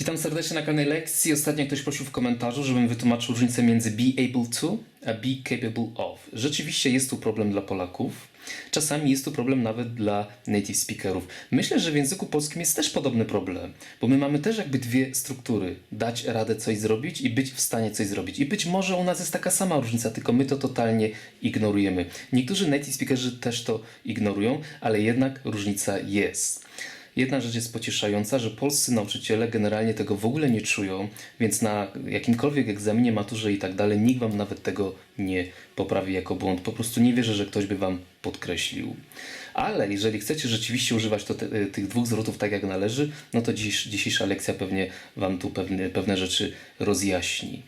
Witam serdecznie na kolejnej lekcji. Ostatnio ktoś prosił w komentarzu, żebym wytłumaczył różnicę między be able to a be capable of. Rzeczywiście jest tu problem dla Polaków. Czasami jest tu problem nawet dla native speakerów. Myślę, że w języku polskim jest też podobny problem, bo my mamy też jakby dwie struktury. Dać radę coś zrobić i być w stanie coś zrobić. I być może u nas jest taka sama różnica, tylko my to totalnie ignorujemy. Niektórzy native speakerzy też to ignorują, ale jednak różnica jest. Jedna rzecz jest pocieszająca, że polscy nauczyciele generalnie tego w ogóle nie czują, więc na jakimkolwiek egzaminie, maturze i tak dalej nikt wam nawet tego nie poprawi jako błąd. Po prostu nie wierzę, że ktoś by wam podkreślił. Ale jeżeli chcecie rzeczywiście używać to, te, tych dwóch zwrotów tak jak należy, no to dziś, dzisiejsza lekcja pewnie wam tu pewne, pewne rzeczy rozjaśni.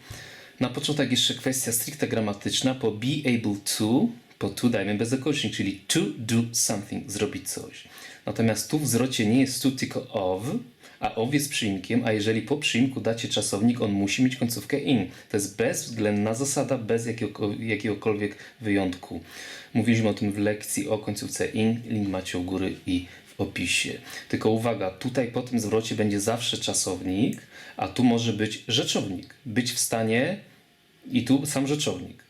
Na początek jeszcze kwestia stricte gramatyczna. Po be able to, po to dajmy bezokolicznik, czyli to do something, zrobić coś. Natomiast tu w zwrocie nie jest to, tylko of, a of jest przyimkiem, a jeżeli po przyimku dacie czasownik, on musi mieć końcówkę in. To jest bezwzględna zasada, bez jakiego, jakiegokolwiek wyjątku. Mówiliśmy o tym w lekcji o końcówce in, link macie u góry i w opisie. Tylko uwaga, tutaj po tym zwrocie będzie zawsze czasownik, a tu może być rzeczownik. Być w stanie i tu sam rzeczownik.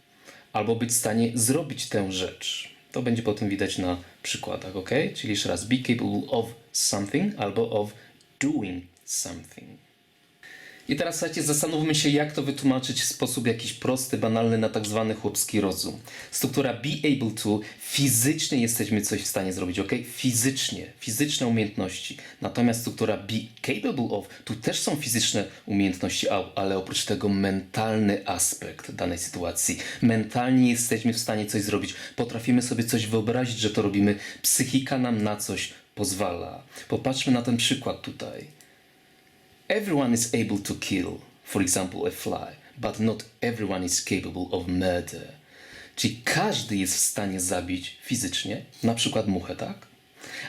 Albo być w stanie zrobić tę rzecz. To będzie potem widać na przykładach, ok? Czyli jeszcze raz, be capable of something albo of doing something. I teraz słuchajcie, zastanówmy się, jak to wytłumaczyć w sposób jakiś prosty, banalny na tak zwany chłopski rozum. Struktura be able to, fizycznie jesteśmy coś w stanie zrobić, ok? Fizycznie, fizyczne umiejętności. Natomiast struktura be capable of, tu też są fizyczne umiejętności, ale oprócz tego mentalny aspekt danej sytuacji. Mentalnie jesteśmy w stanie coś zrobić, potrafimy sobie coś wyobrazić, że to robimy. Psychika nam na coś pozwala. Popatrzmy na ten przykład tutaj. Everyone is able to kill, for example, a fly, but not everyone is capable of murder. Czyli każdy jest w stanie zabić fizycznie, na przykład muchę, tak?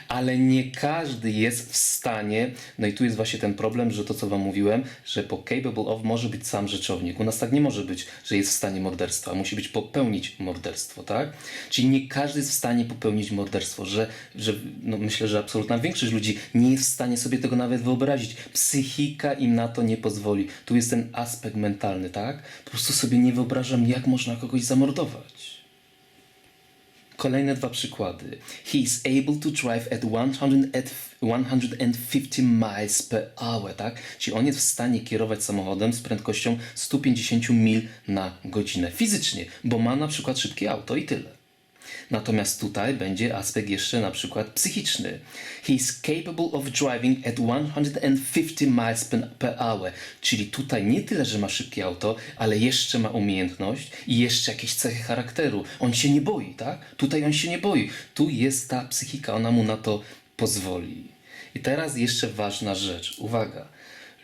Ale nie każdy jest w stanie, no i tu jest właśnie ten problem, że to co wam mówiłem, że po capable of może być sam rzeczownik. U nas tak nie może być, że jest w stanie morderstwa, musi być popełnić morderstwo, tak? Czyli nie każdy jest w stanie popełnić morderstwo, że, że no myślę, że absolutna większość ludzi nie jest w stanie sobie tego nawet wyobrazić. Psychika im na to nie pozwoli. Tu jest ten aspekt mentalny, tak? Po prostu sobie nie wyobrażam, jak można kogoś zamordować. Kolejne dwa przykłady. He is able to drive at 100 at 150 miles per hour, tak? Czyli on jest w stanie kierować samochodem z prędkością 150 mil na godzinę. Fizycznie, bo ma na przykład szybkie auto i tyle. Natomiast tutaj będzie aspekt jeszcze na przykład psychiczny. He is capable of driving at 150 miles per- hour. Czyli tutaj nie tyle, że ma szybkie auto, ale jeszcze ma umiejętność i jeszcze jakieś cechy charakteru. On się nie boi, tak? Tutaj on się nie boi. Tu jest ta psychika, ona mu na to pozwoli. I teraz jeszcze ważna rzecz. Uwaga.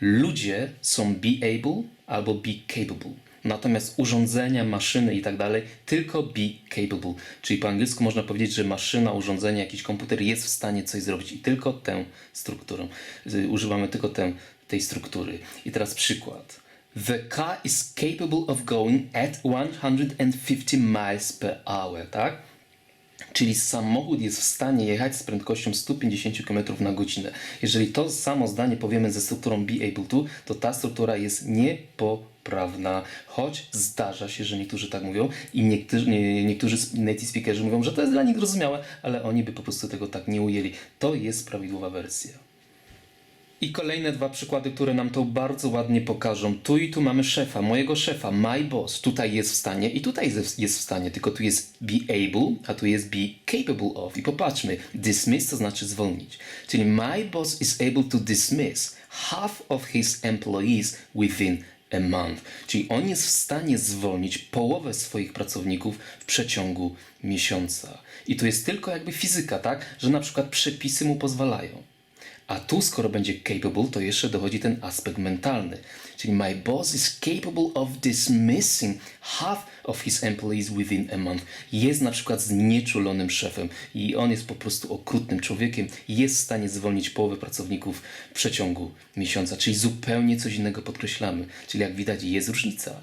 Ludzie są be able albo be capable. Natomiast urządzenia, maszyny i tak dalej tylko be capable. Czyli po angielsku można powiedzieć, że maszyna, urządzenie, jakiś komputer jest w stanie coś zrobić i tylko tę strukturę. y, Używamy tylko tę, tej struktury. I teraz przykład. The car is capable of going at 150 miles per hour, tak? Czyli samochód jest w stanie jechać z prędkością 150 km na godzinę. Jeżeli to samo zdanie powiemy ze strukturą be able to, to ta struktura jest niepoprawna. Choć zdarza się, że niektórzy tak mówią i niektórzy, nie, niektórzy native speakerzy mówią, że to jest dla nich zrozumiałe, ale oni by po prostu tego tak nie ujęli. To jest prawidłowa wersja. I kolejne dwa przykłady, które nam to bardzo ładnie pokażą. Tu i tu mamy szefa, mojego szefa, my boss. Tutaj jest w stanie i tutaj jest w stanie, tylko tu jest be able, a tu jest be capable of. I popatrzmy, dismiss to znaczy zwolnić. Czyli my boss is able to dismiss half of his employees within a month. Czyli on jest w stanie zwolnić połowę swoich pracowników w przeciągu miesiąca. I tu jest tylko jakby fizyka, tak? Że na przykład przepisy mu pozwalają. A tu, skoro będzie capable, to jeszcze dochodzi ten aspekt mentalny. Czyli my boss is capable of dismissing half of his employees within a month. Jest na przykład znieczulonym szefem i on jest po prostu okrutnym człowiekiem. Jest w stanie zwolnić połowę pracowników w przeciągu miesiąca. Czyli zupełnie coś innego podkreślamy. Czyli jak widać jest różnica.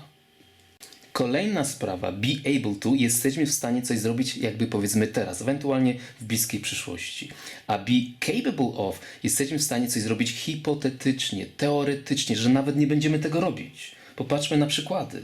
Kolejna sprawa, be able to, jesteśmy w stanie coś zrobić jakby powiedzmy teraz, ewentualnie w bliskiej przyszłości. A be capable of, jesteśmy w stanie coś zrobić hipotetycznie, teoretycznie, że nawet nie będziemy tego robić. Popatrzmy na przykłady.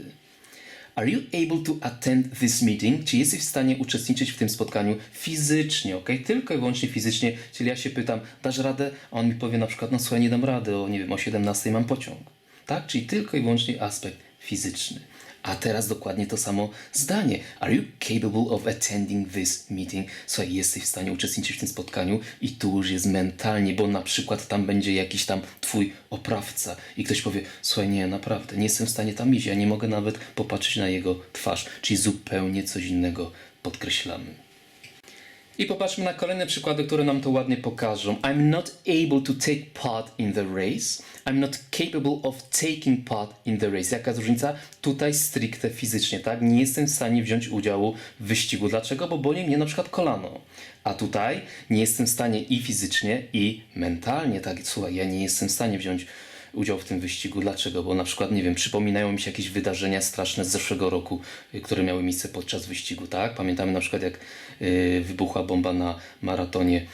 Are you able to attend this meeting? Czy jesteś w stanie uczestniczyć w tym spotkaniu fizycznie, ok? Tylko i wyłącznie fizycznie. Czyli ja się pytam, dasz radę? A on mi powie na przykład, no słuchaj, nie dam rady, o nie wiem, o 17 mam pociąg. Tak? Czyli tylko i wyłącznie aspekt fizyczny. A teraz dokładnie to samo zdanie. Are you capable of attending this meeting? Słuchaj, jesteś w stanie uczestniczyć w tym spotkaniu i tu już jest mentalnie, bo na przykład tam będzie jakiś tam twój oprawca i ktoś powie, słuchaj, nie, naprawdę, nie jestem w stanie tam iść, ja nie mogę nawet popatrzeć na jego twarz. Czyli zupełnie coś innego podkreślamy. I popatrzmy na kolejne przykłady, które nam to ładnie pokażą. I'm not able to take part in the race. I'm not capable of taking part in the race. Jaka jest różnica? Tutaj stricte fizycznie, tak? Nie jestem w stanie wziąć udziału w wyścigu. Dlaczego? Bo boli mnie na przykład kolano. A tutaj nie jestem w stanie i fizycznie, i mentalnie, tak? Słuchaj, ja nie jestem w stanie wziąć udział w tym wyścigu. Dlaczego? Bo na przykład, nie wiem, przypominają mi się jakieś wydarzenia straszne z zeszłego roku, y, które miały miejsce podczas wyścigu, tak? Pamiętamy na przykład, jak y, wybuchła bomba na maratonie,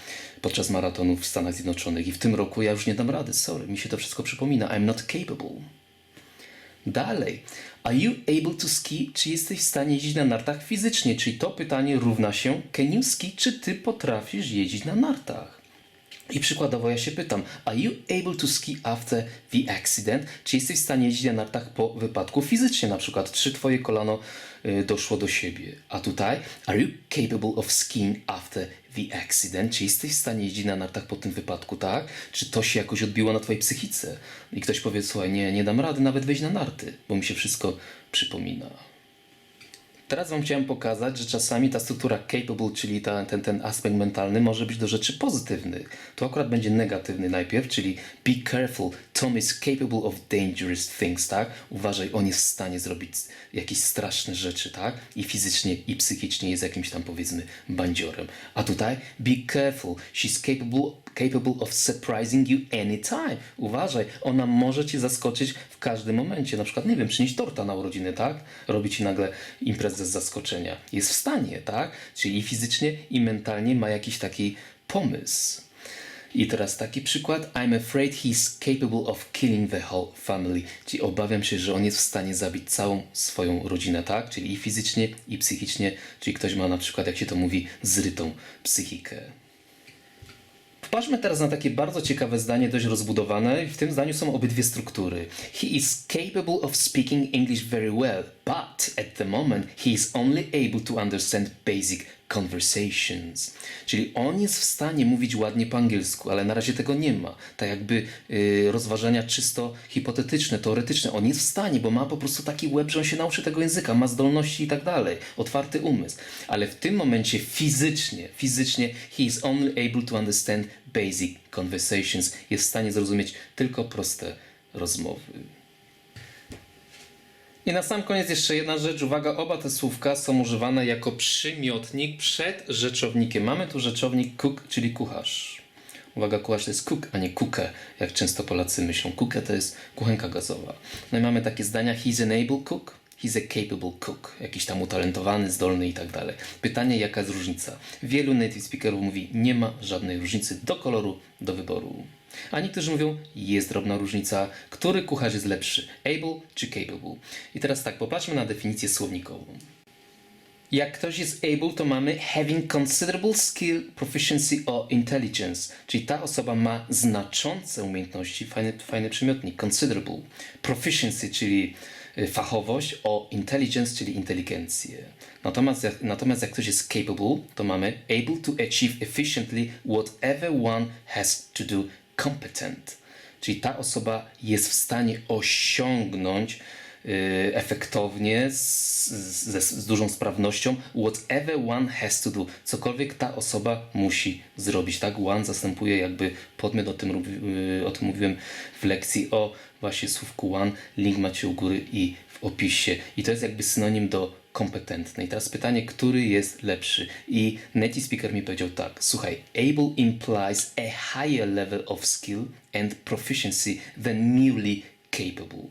podczas maratonu w Stanach Zjednoczonych i w tym roku ja już nie dam rady, sorry, mi się to wszystko przypomina. I'm not capable. Dalej. Are you able to ski? Czy jesteś w stanie jeździć na nartach fizycznie? Czyli to pytanie równa się can you ski? Czy ty potrafisz jeździć na nartach? I przykładowo ja się pytam, are you able to ski after the accident? Czy jesteś w stanie jeździć na nartach po wypadku fizycznie? Na przykład, czy twoje kolano y, doszło do siebie? A tutaj, are you capable of skiing after the accident? Czy jesteś w stanie jeździć na nartach po tym wypadku, tak? Czy to się jakoś odbiło na twojej psychice? I ktoś powie, słuchaj, nie, nie dam rady nawet wejść na narty, bo mi się wszystko przypomina. Teraz Wam chciałem pokazać, że czasami ta struktura capable, czyli ta, ten, ten aspekt mentalny, może być do rzeczy pozytywnych. Tu akurat będzie negatywny najpierw, czyli be careful, Tom is capable of dangerous things, tak? Uważaj, on jest w stanie zrobić jakieś straszne rzeczy, tak? I fizycznie, i psychicznie jest jakimś tam, powiedzmy, bandziorem. A tutaj, be careful, she's capable, capable of surprising you anytime. Uważaj, ona może Cię zaskoczyć w każdym momencie. Na przykład, nie wiem, przynieść torta na urodziny, tak? Robi Ci nagle imprezę z zaskoczenia. Jest w stanie, tak? Czyli i fizycznie, i mentalnie ma jakiś taki pomysł. I teraz taki przykład. I'm afraid he's capable of killing the whole family. Czyli obawiam się, że on jest w stanie zabić całą swoją rodzinę, tak? Czyli i fizycznie, i psychicznie. Czyli ktoś ma na przykład, jak się to mówi, zrytą psychikę. Popatrzmy teraz na takie bardzo ciekawe zdanie, dość rozbudowane. W tym zdaniu są obydwie struktury. He is capable of speaking English very well, but at the moment he is only able to understand basic conversations. Czyli on jest w stanie mówić ładnie po angielsku, ale na razie tego nie ma. Tak jakby y, rozważania czysto hipotetyczne, teoretyczne. On jest w stanie, bo ma po prostu taki łeb, że on się nauczy tego języka, ma zdolności i tak dalej. Otwarty umysł. Ale w tym momencie fizycznie, fizycznie he is only able to understand basic conversations. Jest w stanie zrozumieć tylko proste rozmowy. I na sam koniec jeszcze jedna rzecz. Uwaga, oba te słówka są używane jako przymiotnik przed rzeczownikiem. Mamy tu rzeczownik cook, czyli kucharz. Uwaga, kucharz to jest cook, a nie kukę, jak często Polacy myślą. Kukę to jest kuchenka gazowa. No i mamy takie zdania, he's an able cook, he's a capable cook. Jakiś tam utalentowany, zdolny i tak dalej. Pytanie, jaka jest różnica? Wielu native speakerów mówi, nie ma żadnej różnicy do koloru, do wyboru. A niektórzy mówią, jest drobna różnica, który kucharz jest lepszy, able czy capable. I teraz tak, popatrzmy na definicję słownikową. Jak ktoś jest able, to mamy having considerable skill, proficiency or intelligence. Czyli ta osoba ma znaczące umiejętności, fajny, fajny przymiotnik, considerable. Proficiency, czyli y, fachowość, o intelligence, czyli inteligencję. Natomiast natomiast jak ktoś jest capable, to mamy able to achieve efficiently whatever one has to do competent. Czyli ta osoba jest w stanie osiągnąć y, efektownie, z, z, z dużą sprawnością, whatever one has to do. Cokolwiek ta osoba musi zrobić. Tak, one zastępuje jakby podmiot, o tym, y, o tym mówiłem w lekcji o właśnie słówku one. Link macie u góry i w opisie. I to jest jakby synonim do kompetentny. I teraz pytanie, który jest lepszy? I native speaker mi powiedział tak, słuchaj, able implies a higher level of skill and proficiency than merely capable.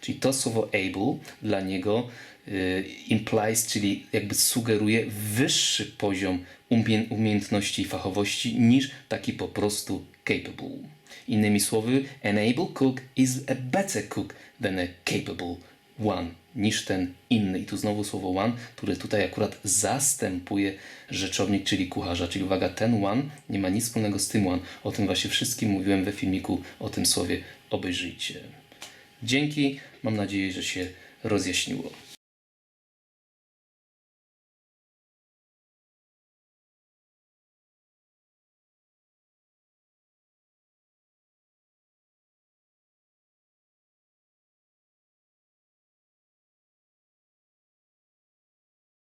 Czyli to słowo able dla niego y, implies, czyli jakby sugeruje wyższy poziom umie- umiejętności i fachowości niż taki po prostu capable. Innymi słowy, an able cook is a better cook than a capable one niż ten inny. I tu znowu słowo one, które tutaj akurat zastępuje rzeczownik, czyli kucharza. Czyli uwaga, ten one nie ma nic wspólnego z tym one. O tym właśnie wszystkim mówiłem we filmiku o tym słowie. Obejrzyjcie. Dzięki. Mam nadzieję, że się rozjaśniło.